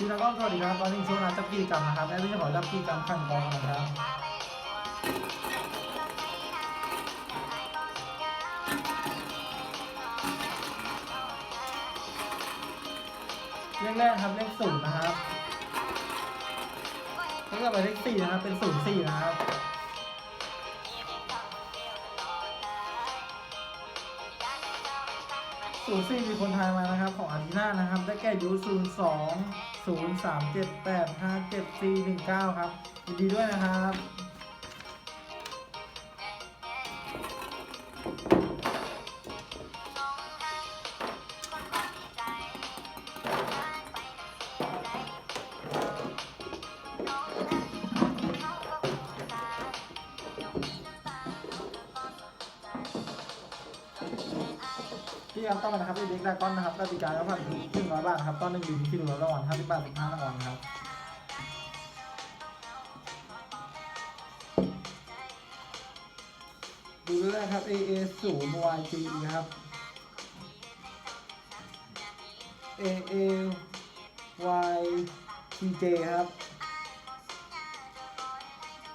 ทีแล้วก็สวัสดีครับตอนนี้ช่วงนัดจับกีกรรมนะครับแอดมินจะขอจับกีกรรมขั้นกองนะครับเลขแรกครับเลขศูนย์นะครับเลขต่อไปเลขสี่นะครับเป็นศูนย์สี่นะครับศูนย์สี่มีคนทายมานะครับ ของอาร์ติน่านะครับ ได้แก่ยูศูนย์สอง ศูนย์สามเจ็ดแปดห้าเจ็ดสี่หนึ่งเก้าครับยินดีด้วยนะครับ ที่ย้ำต้องนะครับที่เด็กดากอนนะครับกติกาแล้วผ่านทุกครึ่งร้อยบาทครับต้อนหนึ่งอยู่ที่หนึ่งร้อยรางวัลห้าสิบบาทสิบห้ารางวัลครับดูแรกครับ AA ศูนย์ YG ครับ AA YTJ ครับ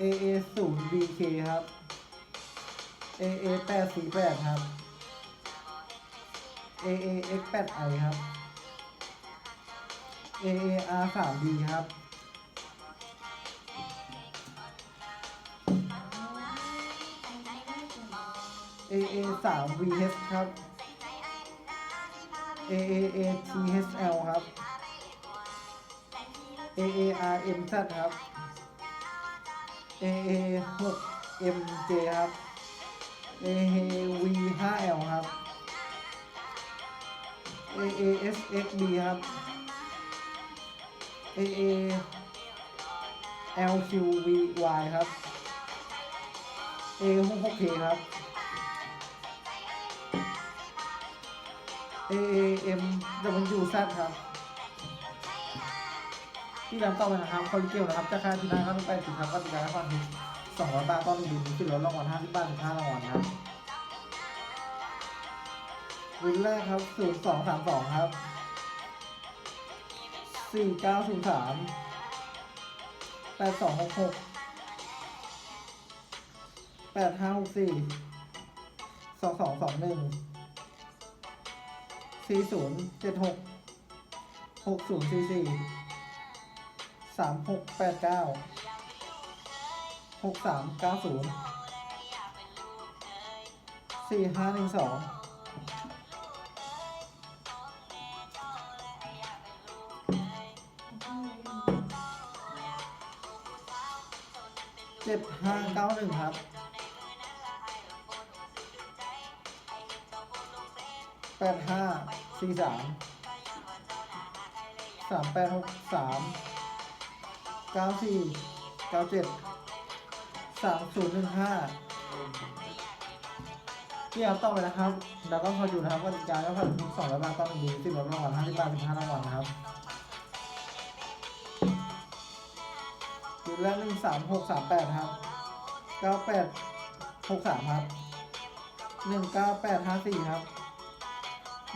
AA ศูนย์ BK ครับ AA แปดสี่แปดครับ AAX 8 i ครับ AAR 3 D ครับ AA 3 VH ครับ AAA THL ครับ AAR MZ ครับ AA S X B ครับ AA LQVY ครับ A66K ครับ AAMWZ ครับ ที่ร้านต่อไปนะครับคอลิเกลนะครับจะค่าที่นั่งครับต้องไปสิครับก็ติดการความผิดสองร้อยบาทต้อนบินขึ้นรถรางวัลห้าสิบบาทถึงห้ารางวัลครับ วินแรกครับศูนย์สองสามสองครับสี่เก้าศูนย์สามแปดสองหกหกแปดห้าหกสี่สองสองสองหนึ่งสี่ศูนย์เจ็ดหกหกศูนย์สี่สี่สามหกแปดเก้าหกสามเก้าศูนย์สี่ห้าหนึ่งสอง ครับ แปดห้าสี่สามสามแปดหกสามเก้าสี่เก้าเจ็ดสามศูนย์หนึ่งห้าที่เอาต่อไปนะครับ แล้วก็พออยู่นะครับกติกาก็ผ่านทุกสองร้อยบาทต่อหนึ่งดีสิบรางวัลห้าสิบบาทสิบห้ารางวัลนะครับ ดแรกหนึ่งสามหกสามแปดครับเก้าแปดหกสามครับหนึ่งเก้าแปดห้าสี่ครับ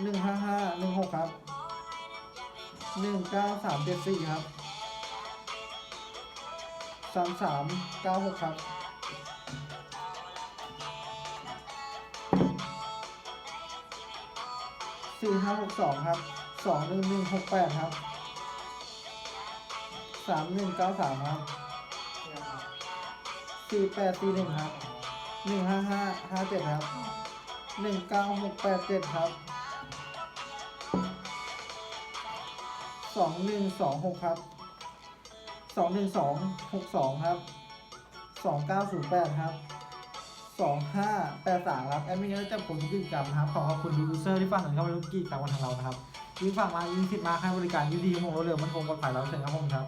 หนึ่งห้าห้าหนึ่งหกครับหนึ่งเก้าสามเจ็ดสี่ครับสามสามเก้าหกครับสี่ห้าหกสองครับสองหนึ่งหนึ่งหกแปดครับสามหนึ่งเก้าสามครับ สี่แปดสี่หนึ่งครับหนึ่งห้าห้าห้าเจ็ดครับหนึ่งเก้าหกแปดเจ็ดครับสองหนึ่งสองหกครับสองหนึ่งสองหกสองครับสองเก้าศูนย์แปดครับสองห้าแปดสามครับแอดมินก็จะผลทุกกิจกรรมนะครับขอขอบคุณยูเซอร์ที่ฟังถึงเข้าไปทุกกิจกรรมของทางเรานะครับยิ่งฟังมายิ่งคิดมาให้บริการยิ่งดีของผมรวดเร็วมันคงปลอดภัยแล้วเสร็จครับผมครับ